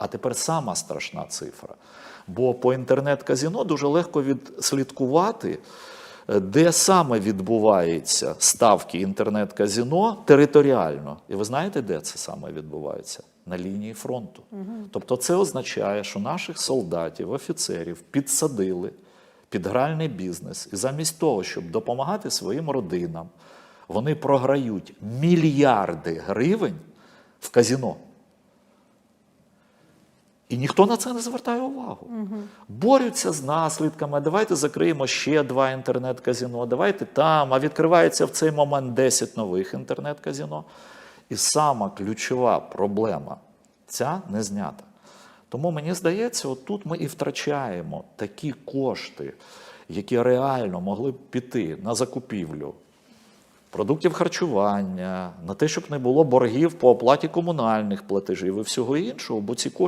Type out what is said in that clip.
А тепер сама страшна цифра. Бо по інтернет-казіно дуже легко відслідкувати, е, де саме відбуваються ставки інтернет-казіно територіально. І ви знаєте, де це саме відбувається? На лінії фронту. Тобто це означає, що наших солдатів, офіцерів підсадили під гральний бізнес, і замість того, щоб допомагати своїм родинам, вони програють мільярди гривень в казіно. І ніхто на це не звертає увагу. Борються з наслідками. Давайте закриємо ще два інтернет-казіно, давайте там. А відкривається в цей момент 10 нових інтернет-казіно. І сама ключова проблема ця не знята. Тому мені здається, отут ми і втрачаємо такі кошти, які реально могли б піти на закупівлю продуктів харчування, на те, щоб не було боргів по оплаті комунальних платежів і всього іншого, бо ці кошти.